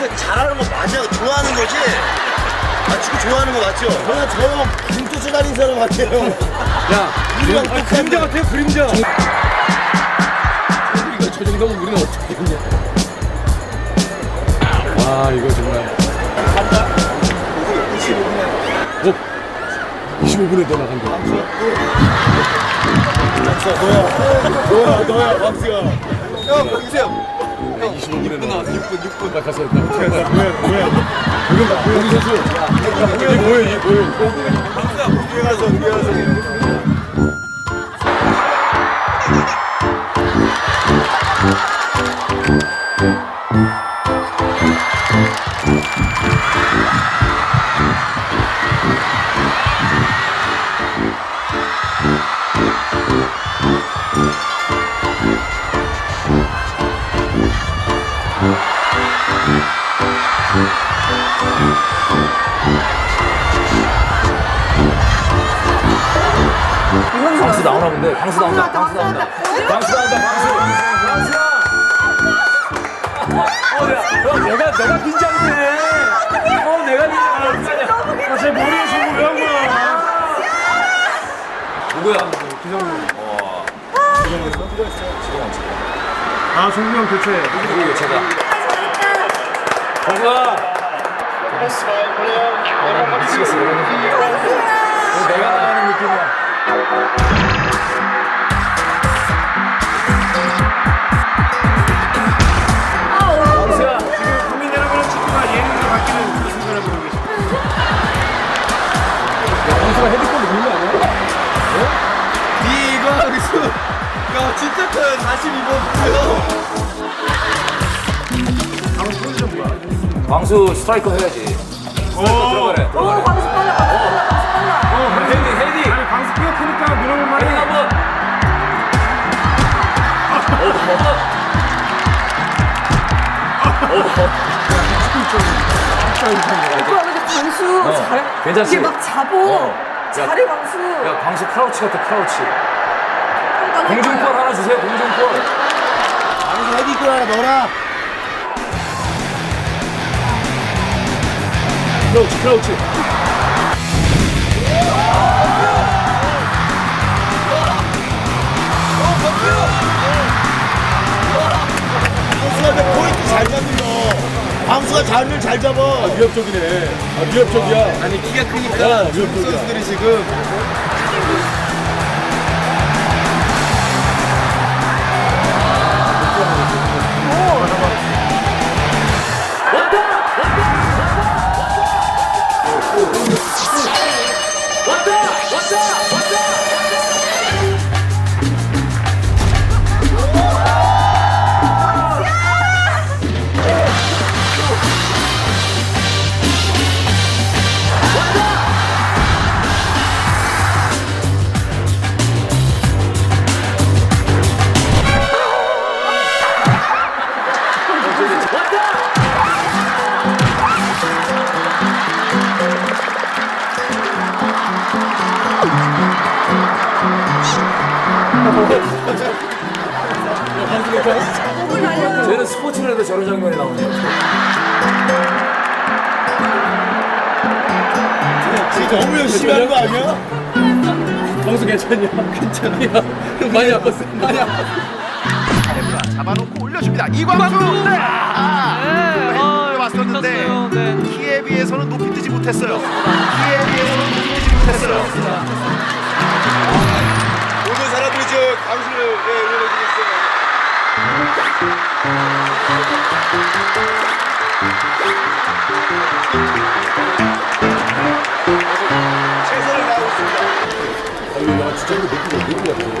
진짜 잘하는 거 맞아. 좋아하는 거지? 아, 축구 좋아하는 거 맞죠? 저는 저형 김투수 다닌 사람 같아요. 야, 우리랑 아, 그림자 같아요, 그림자. 이거 저 정도면 우리는 어떻게 했냐. 와, 이거 정말. 어? 25분에 더 나간 거. 너야, 너야, 박수야. 형, 박수야. 25분에 나간 6분, 6분 나 가서. 뭐야, 뭐야. 이거 봐, 우리 선수. 이게 뭐야, 이게 뭐야. 뒤에 가서, 뒤에 가서. 방수 나오나 본데. 방수 나온다, 방수 나온다. 방수 나온다, 방수. 방수야. 어, 야, 형, 내가, 내가 긴장돼. 어, 내가 긴장돼. 아, 제 머리에 지금 왜한 거야? 누구야? 아 종구 형 교체 누구 교체다? 정수아. 아, 미치겠어. 여기서. 야, 진짜 커요. 42번 보세요. 광수 스트라이커 해야지. 스트라이커 들어가래. 들어가래. 광수 빨라, 광수 빨라, 광수 빨라. 어, 헤디, 헤디. 아니 방수 끼가 크니까 물어볼 헤디 만해 한 번. 오빠 근데 광수 어, 잘해. 괜찮지? 이게 막 잡어. 어. 잘해 광수. 야, 광수 크라우치 같아, 크라우치. 공중권 거야. 하나 주세요, 공중권. 방수 헤딩골 하나 넣어라. 크라우치, 크라우치. 방수가 내 포인트 잘 잡는다. 방수가 자리를 잘 잡아. 위협적이네. 아, 위협적이야. 아니, 키가 야, 크니까 위협적이야. 선수들이 지금. 쟤는 스포츠를 해도 저런 장면이 나오네. 너무 열심히 하는 거 아니야? 광수 괜찮냐? 괜찮아. 많이 아팠어. 많이 아팠어. 잡아놓고 올려줍니다. 이광수. 네. 아, 왔었는데 키에 비해서는 높이 뜨지 못했어요. 키에 비해서는 높이 뜨지 못했어요. 사람들이 저 강수를 예, 응원해 주겠어요. 최선을 다하고 있습니다. 아유, 야, 진짜 이거 느끼가 느끼가 들린다.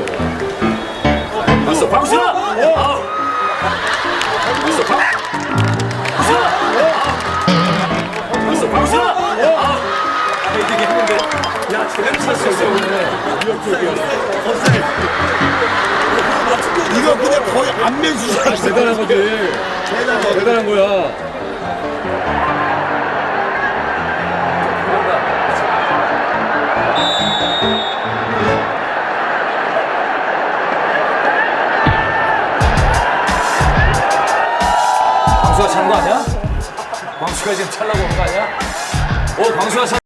봤어. 광수야! 봤어, 광수야! 아우. 헤딩 했는데, 야, 제대로 찼어, 오늘. 위협적이야. 이 안면 수사. 대단한 거지. 대단해. 대단한 거야. 광수가 찬 거 아니야? 광수가 지금 찰라고 온 거 아니야? 어, 광수가 찰